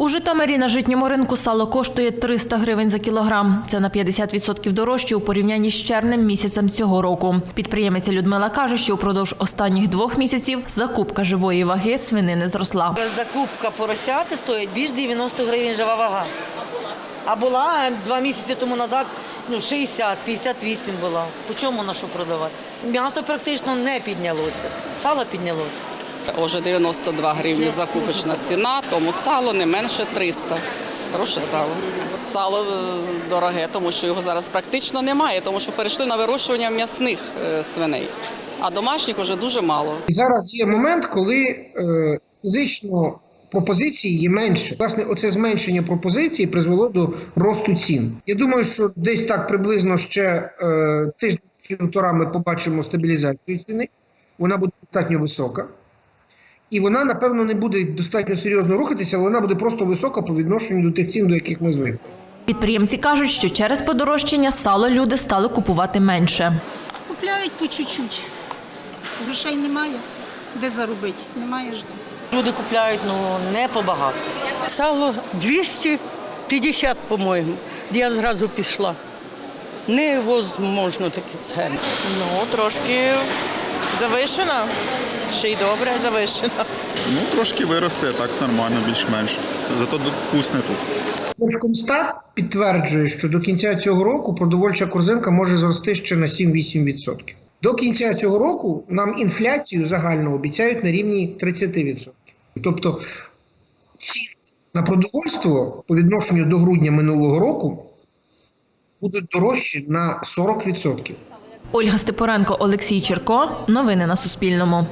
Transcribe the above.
У Житомирі на житньому ринку сало коштує 300 гривень за кілограм. Це на 50% дорожче у порівнянні з червнем місяцем цього року. Підприємиця Людмила каже, що упродовж останніх двох місяців закупка живої ваги свинини зросла. Закупка поросяти стоїть більш 90 гривень жива вага. А була два місяці тому назад ну, 60, 58 була. По чому на що продавати? М'ясо практично не піднялося. Сало піднялося. Уже 92 гривні закупочна ціна, тому сало не менше 300. Хороше сало. Сало е, дороге, тому що його зараз практично немає, тому що перейшли на вирощування м'ясних е, свиней, а домашніх вже дуже мало. І зараз є момент, коли е, фізично пропозиції є менше. Власне, оце зменшення пропозиції призвело до росту цін. Я думаю, що десь так приблизно ще е, тиждень півтора ми побачимо стабілізацію ціни. Вона буде достатньо висока. І вона, напевно, не буде достатньо серйозно рухатися, але вона буде просто висока по відношенню до тих цін, до яких ми звикли. Підприємці кажуть, що через подорожчання сало люди стали купувати менше. Купляють по чуть-чуть. Грошей немає. Де заробити? Немає ж де. Люди купляють ну не побагато. Сало 250, по-моєму. Я зразу пішла. Невозможно такі ціни. Ну, трошки завишена. Ще й добре завишена. Ну, трошки виросте, так нормально, більш-менш. Зато вкусне тут. Держкомстат підтверджує, що до кінця цього року продовольча корзинка може зрости ще на 7-8%. До кінця цього року нам інфляцію загально обіцяють на рівні 30%. Тобто ціни на продовольство по відношенню до грудня минулого року будуть дорожчі на 40%. Ольга Степоренко, Олексій Черко. Новини на Суспільному.